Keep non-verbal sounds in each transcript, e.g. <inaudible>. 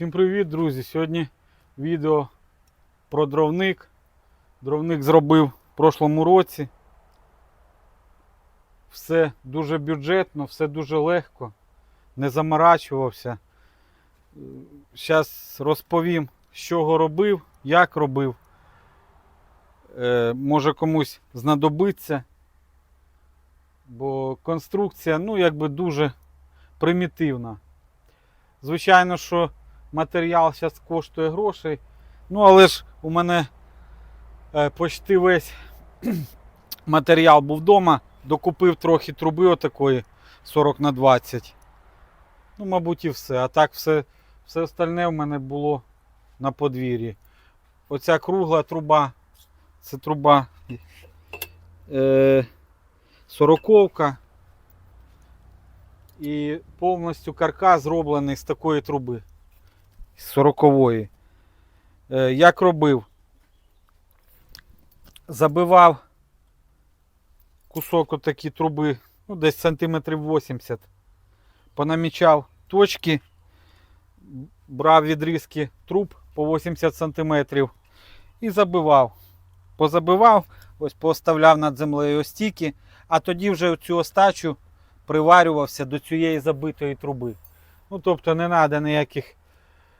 Всім привіт, друзі! Сьогодні відео про дровник. Дровник зробив в прошлому році. Все дуже бюджетно, все дуже легко, не заморачувався. Зараз розповім, з чого робив, як робив. Е, може комусь знадобиться. Бо конструкція, ну, якби дуже примітивна. Звичайно, що матеріал зараз коштує грошей. Ну, але ж у мене е, почти весь <clears throat> матеріал був вдома. Докупив трохи труби отакої 40 на 20. Ну, мабуть, і все. А так все, все остальне в мене було на подвір'ї. Оця кругла труба. Це труба е, сороковка. І повністю каркас зроблений з такої труби. З 40-ї. Е, як робив? Забивав кусок отакі труби, ну, десь сантиметрів 80. Понамічав точки, брав відрізки труб по 80 сантиметрів і забивав. Позабивав, ось поставляв над землею стіки, а тоді вже цю остачу приварювався до цієї забитої труби. Ну, тобто не треба ніяких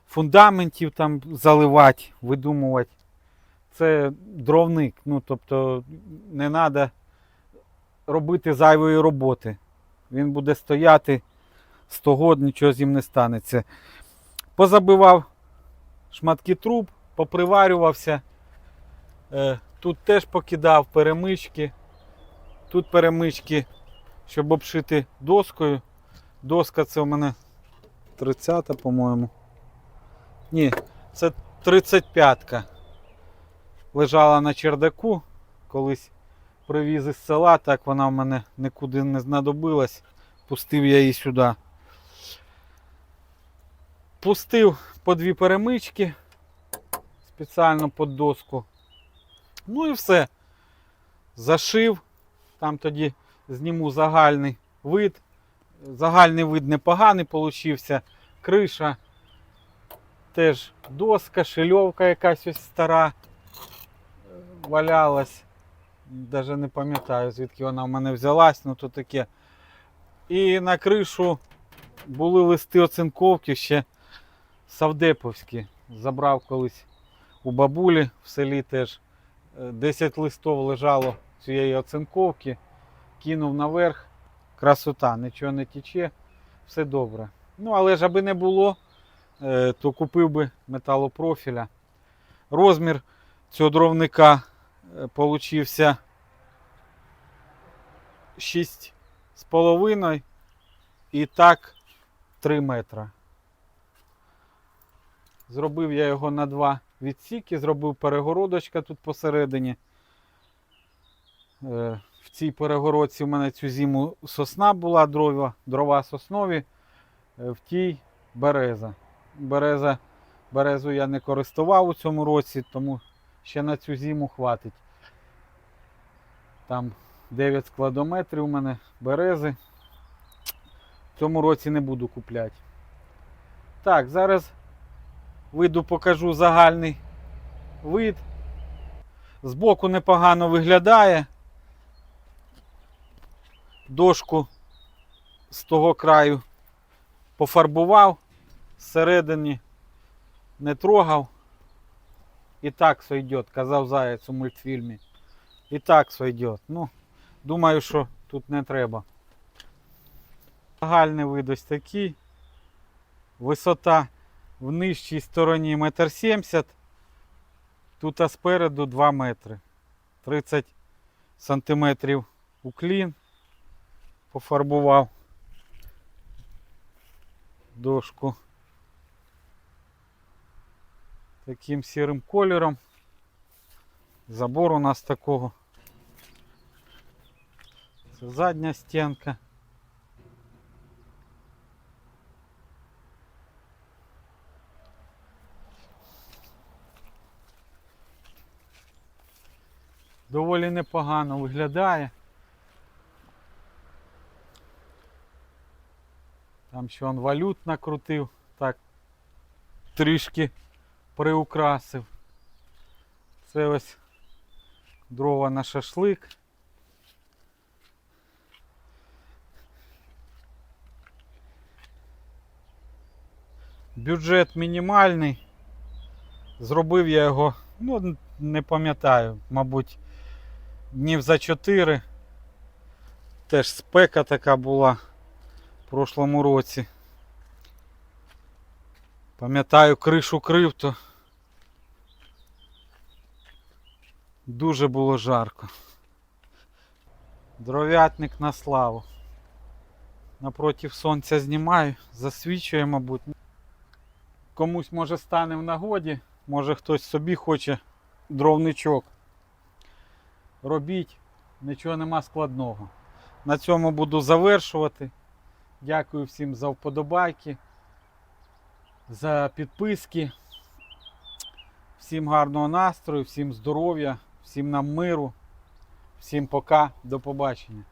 фундаментів там заливати, видумувати. Це дровник. Ну, тобто не треба робити зайвої роботи. Він буде стояти 100 год, нічого з ним не станеться. Позабивав шматки труб, поприварювався. Тут теж покидав перемички. Тут перемички, щоб обшити доскою. Доска це у мене 30-та, по-моєму. Ні, це 35-ка. Лежала на чердаку. Колись привіз із села, так вона в мене нікуди не знадобилась. Пустив я її сюди. Пустив по дві перемички спеціально під доску. Ну і все. Зашив. Там тоді зніму загальний вид. Загальний вид непоганий получився. Криша. Теж доска, шильовка якась ось стара е, валялась. Даже не пам'ятаю, звідки вона в мене взялась, ну то таке. І на кришу були листи оцинковки ще савдеповські. Забрав колись у бабулі в селі теж. Е, 10 листів лежало цієї оцинковки. Кинув наверх. Красота, нічого не тече, все добре. Ну, але ж аби не було, е, то купив би металопрофіля. Розмір цього дровника е, получився 6,5 і так 3 метра. Зробив я його на два відсіки, зробив перегородочка тут посередині. Е, В цій перегородці в мене цю зиму сосна була, дрова, дрова соснові, е, в тій береза. Береза. Березу я не користував у цьому році, тому ще на цю зиму хватить. Там 9 складометрів у мене берези. В цьому році не буду купляти. Так, зараз виду покажу загальний вид. Збоку непогано виглядає. Дошку з того краю пофарбував, зсередині не трогав. І так сойдет, казав Заяць у мультфільмі. І так сойдет. Ну, думаю, що тут не треба. Загальний вид ось такий. Висота в нижчій стороні 1,70 м. Тут а спереду 2 метри. 30 сантиметрів уклін. Пофарбував дошку таким сірим кольором. Забор у нас такого. Це задня стінка. Доволі непогано виглядає. Там ще он валют накрутив, так трішки приукрасив. Це ось дрова на шашлик. Бюджет мінімальний. Зробив я його, ну, не пам'ятаю, мабуть, днів за 4. Теж спека така була в прошлому році. Пам'ятаю, кришу крив, то дуже було жарко. Дров'ятник на славу. Напротив сонця знімаю, засвічує, мабуть. Комусь може стане в нагоді, може хтось собі хоче дровничок. Робіть, нічого нема складного. На цьому буду завершувати. Дякую всім за вподобайки, за підписки. Всім гарного настрою, всім здоров'я, всім нам миру, всім пока, до побачення.